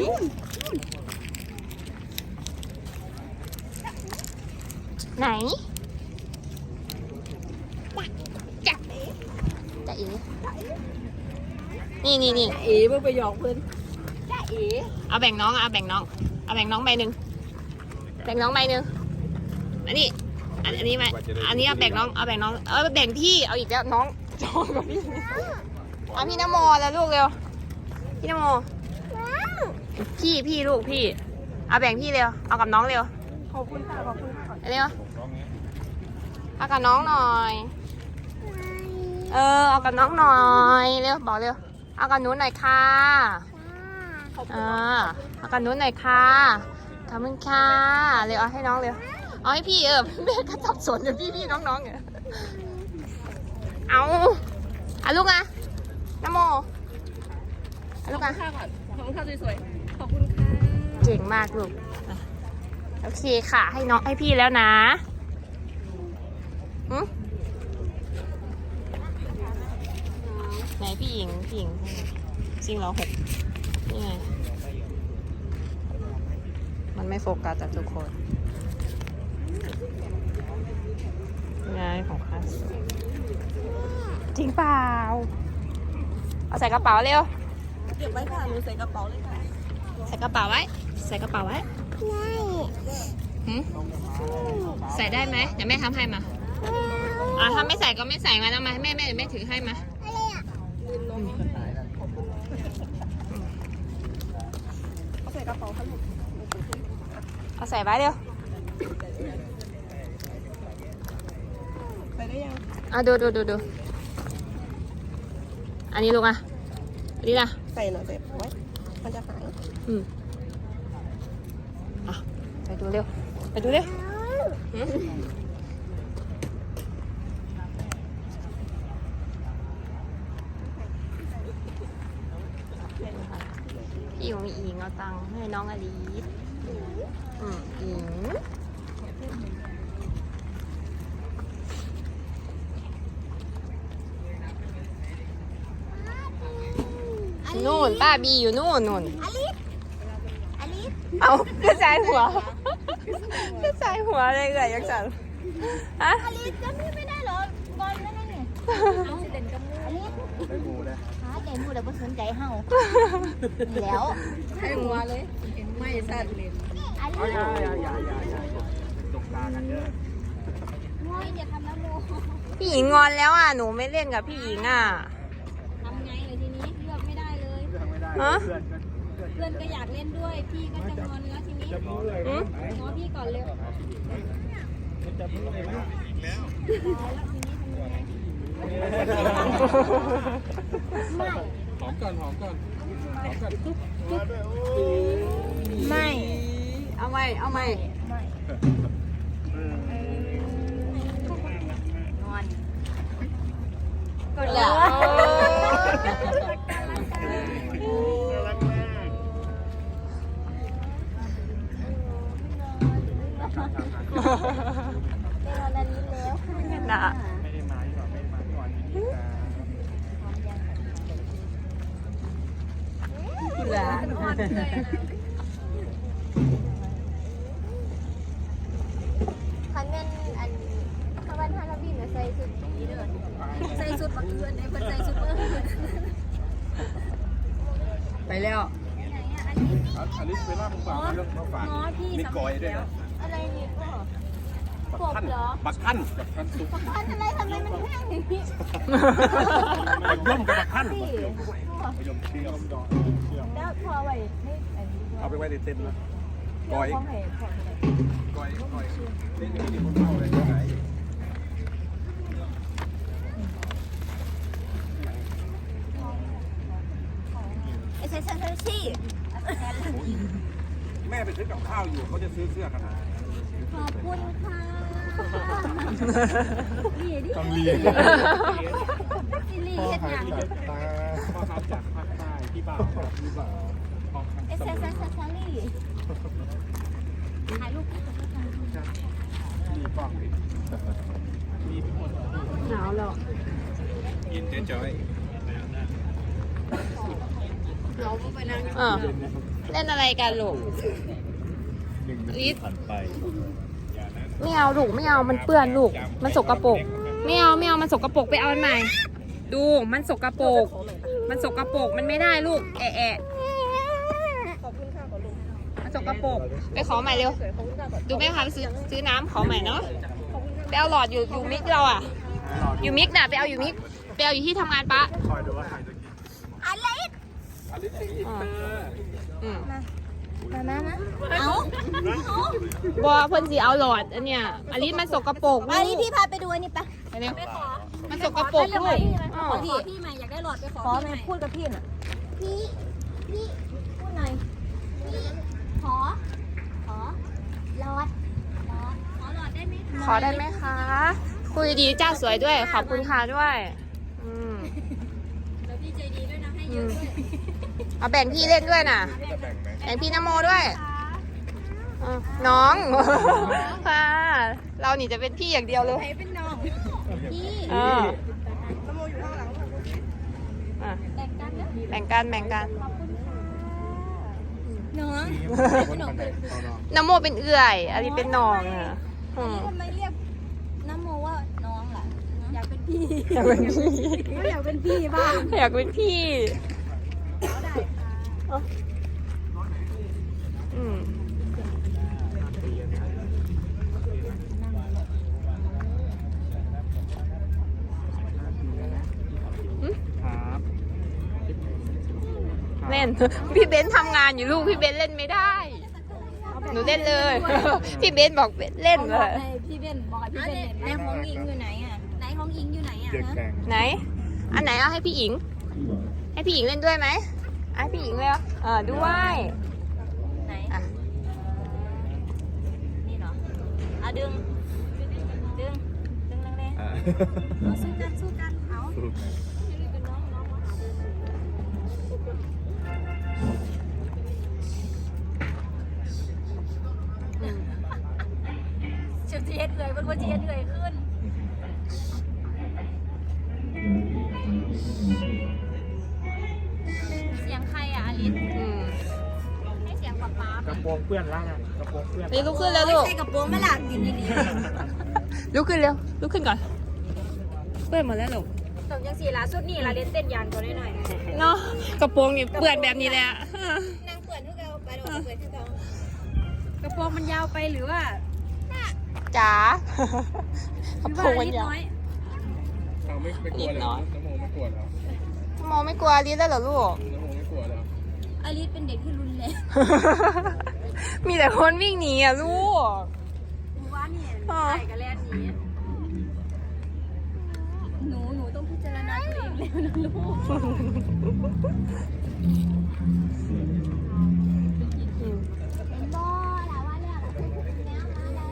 นู่นไหนจะจะเอ๋นี่นี่นี่เอ๋เพิ่งไปหยอกเพิ่นจ้าเอ๋เอาแบ่งน้องเอาแบ่งน้องเอาแบ่งน้องใบหนึ่งแบ่งน้องใบหนึ่งอันนี้อันอันนี้ไหมอันนี้เอาแบ่งน้องเอาแบ่งน้องเออแบ่งพี่เอาอีกแล้วน้องจองกับพี่เอาพี่นโมแล้วลูกเร็วพี่นโม พี่พี่ลูกพี่ เอาแบ่งพี่เร็ว เอากับน้องเร็ว ขอบคุณค่ะขอบคุณค่ะเร็ว เอากับน้องหน่อย เออ เอากับน้องหน่อย เร็ว บอกเร็ว เอากับหนูหน่อยค่ะขอบคุณอ่าเอากับหนูหน่อยค่ะขอบคุณค่ะ เร็วเอาให้น้องเร็ว เอาให้พี่เออแม่ก็สับสนอยู่พี่พี่น้องน้องเนี่ยเอาเอาลูกอะน้ำโมเอาลูกอะข้าวก่อนของข้าวสวยๆ ขอบคุณค่ะ เก่งมากลูก โอเคค่ะ ให้น้องให้พี่แล้วนะหึไหนพี่หญิง พี่หญิงจริงเหรอหกนี่ไง มันไม่โฟกัสแต่ทุกคนนี่ไงของคัสจริงเปล่า เอาใส่กระเป๋าเร็ว เก็บไว้ค่ะหนูใส่กระเป๋าเลยค่ะ ใส่กระเป๋าไว้ ใส่กระเป๋าไว้หืมใส่ได้ไหมเดี๋ยวแม่ทำให้มาอ่าถ้าไม่ใส่ก็ไม่ใส่มาแล้วมาให้แม่แม่เดี๋ยวแม่ถือให้มาเอาใส่กระเป๋าค่ะลูกเอาใส่ไว้เร็วไปได้ยังอะดูดูดูดูอันนี้ลูกอะอันนี้นะใส่หน่อยใส่ไว้ มันจะหายอืมอะไปดูเร็ว ไปดูเร็วหืมพี่ของอิงเอาตังค์ให้น้องอลีสอืมอิง นู่นป้าบีอยู่นู่นนู่นอลิสอลิสเอากระจายหัวกระจายหัวเลยเลยยังจังฮะอลิสจำพี่ไม่ได้เหรอบอลนั่นนี่เอาเด่นกับมูอลิสได้มูเลยหาใจมูแต่ไม่สนใจเฮานี่แล้วให้หัวเลยไม่สั่นเลยอลิสอย่าอย่าอย่าอย่าอย่าตกตากันเยอะโอ้ยอย่าทำนะโมพี่หญิงงอนแล้วอะหนูไม่เล่นกับพี่หญิงอะทำไงเลยทีนี้ ฮะเพื่อนกันเพื่อนก็อยากเล่นด้วย พี่ก็จะงอนแล้วทีนี้จะพูดเลยหืมงอพี่ก่อนเร็วจะพูดเลยนะไม่หอมก่อนหอมก่อนหอมก่อนปุ๊บไม่ เอาไม่เอาไม่งอนกดแล้ว เป็นวันนี้แล้วนะไม่ได้มาหรอกไม่ได้มาก่อนนี่เหลือคันแม่นอันถ้าวันฮาโลวีนใส่ชุดนี้เด้อใส่ชุดบักเอือนได้เพิ่นใส่ชุดเบิ่งไปแล้วอลิสเวลาผมฝากเรื่องมาฝากมีกอยด้วยนะอะไรนี่ก็ กท่านบักท่านบักท่านสุกบักท่านอะไรทำไมมันแห้งอย่างนี้บักย่อมกับบักท่านพี่บักย่อมเชื่อมดอกแล้วพอไว้ในอันนี้เอาไปไว้ในเต็มแล้วกอยของให้ของให้กอยกอยนี่นี่นี่คนเมาเลยที่ไหนไอ้ใส่ใส่ใส่ซี่แม่ไปซื้อกับข้าวอยู่เขาจะซื้อเสื้อกันนะขอบคุณค่ะ ดีดิต้องเรียนซีรีส์เฮ็ดหยังพ่อครับจากภาคใต้พี่บ่าวพี่บ่าวพ่อครับไอ้ใส่ใส่ใส่ใส่ลี่ถ่ายรูปกับเขาค่ะมีกล้องติดมีหมดหนาวแล้วยินเจ๊จอยเราก็ไปนั่งเออเล่นอะไรกันลูกหนึ่งนาทีผ่านไป ไม่เอาลูกไม่เอามันเปื้อนลูก มันสกปรกไม่เอาไม่เอามันสกปรกไปเอาอันใหม่ ดูมันสกปรกมันสกปรกมันไม่ได้ลูกแอะแอะขอบคุณค่ะขอลุงมันสกปรกไปขอใหม่เร็วสวยขอบคุณค่ะขอดูไหมคะไปซื้อซื้อน้ำขอใหม่เนาะไปเอาหลอดอยู่อยู่มิกเราอะ อยู่มิกน่ะไปเอาอยู่มิกไปเอาอยู่ที่ทำงานปะคอยดูว่าใครจะกินอะไรอันนี้อีกอ่าอืม มามามาเอาบอเพิ่นสิเอาหลอดอันเนี้ยอันนี้มันสกปรกลูอันนี้กพี่พาไปดูอันนี้ปะไปเร็วมันสกปรกลูกอ้อพี่พี่ใหม่อยากได้หลอดไปขอขอไหมพูดกับพี่น่ะพี่พี่พูดหน่อยพี่ขอขอหลอดหลอดขอหลอดได้ไหมคะขอได้ไหมคะคุยดีจ้าสวยด้วยขอบคุณค่ะด้วยอืมแล้วพี่ใจดีด้วยนะให้เยอือะมด้วย เอาแบ่งพี่เล่นด้วยน่ะ จะแบ่งไหมแบ่งพี่นโมด้วยอะน้องค่ะเรานี่จะเป็นพี่อย่างเดียวเลยใครเป็นน้อง พี่เออน้ำโมอยู่ข้างหลังอะแบ่งกันนะแบ่งกันแบ่งกัน น้องคนบันไดเอาเนาะนโมเป็นเอื่อยอันนี้เป็นน้องอะอืมทำไมเรียกน้ำโมว่าน้องล่ะ อยากเป็นพี่ อยากเป็นพี่อยากเป็นพี่บ้างอยากเป็นพี่เอาอืมครับเล่น พี่เบนซ์ทำงานอยู่ลูก พี่เบนซ์เล่นไม่ได้ หนูเล่นเลย พี่เบนซ์บอกเล่นเลย พี่เบนบอกให้พี่เบนเล่นไหนของอิงอยู่ไหนอะ ไหนของอิงอยู่ไหนอะเด็กแบ่งไหน อันไหนเอาให้พี่หญิง ให้พี่หญิงเล่นด้วยไหม เอาให้พี่หญิงเลยเออด้วยไหนอะนี่เหรอเอาดึง ดึง ดึงแรงอะๆเอาสู้กันสู้กันเอาสรุปไหนชุดเทียดเลยมันว่าเทียดเลย ระโปรงเปื้อนล่างอะกระโปรงเปื้อนนี่ลุกขึ้นแล้วลูกใส่กระโปรงไม่หลักกินดีลุกขึ้นเร็วลุกขึ้นก่อนเปิดหมดแล้วลูกๆตกยังสี่ล่าสุดนี่ล่ะเล่นเต้นยางตัวหน่อยเนาะกระโปรงนี่เปื่อนแบบนี้แหละนางเปิดทุกเราไปดอกเปิดทุกเรากระโปรงมันยาวไปหรือว่าจ๋าหกระรือโปว่ารงมันนิดยาวน้อยเราไม่ไม่กลัวเลยน้ำโมไม่กลัวแล้วมองไม่กลัวลิ้นแล้วเหรอลูก อลิสเป็นเด็กที่รุนแรงมีแต่คนวิ่งหนีอะลูก หนูว่านี่อ๋อใส่กับแลนนี้ หนูหนูต้องพิจารณาตัวเองแล้วนะลูก เป็นบ่อแล้วว่าเนี่ยเราเป็นแนวมาได้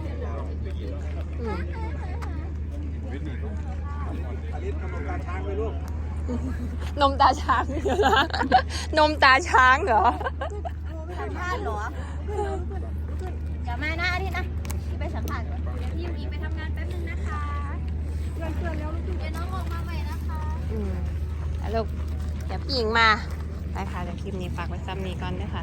อืม วิทย์หนีลูกอลิสกำลังการทางไปลูก นมตาช้างเหรอนมตาช้างเหรอสัมภาษณ์เหรออย่ามานะอาทิตย์นะพี่ไปสัมภาษณ์ก่อนเดี๋ยวพี่ยูอีไปทำงานแป๊บนึงนะคะเพื่อนๆแล้วเดี๋ยวน้องออกมาใหม่นะคะอืมแล้วลูกเดี๋ยวพี่หญิงมา ไปค่ะเดี๋ยวคลิปนี้ฝากไว้ซ้ำนี้ก่อนด้วยค่ะ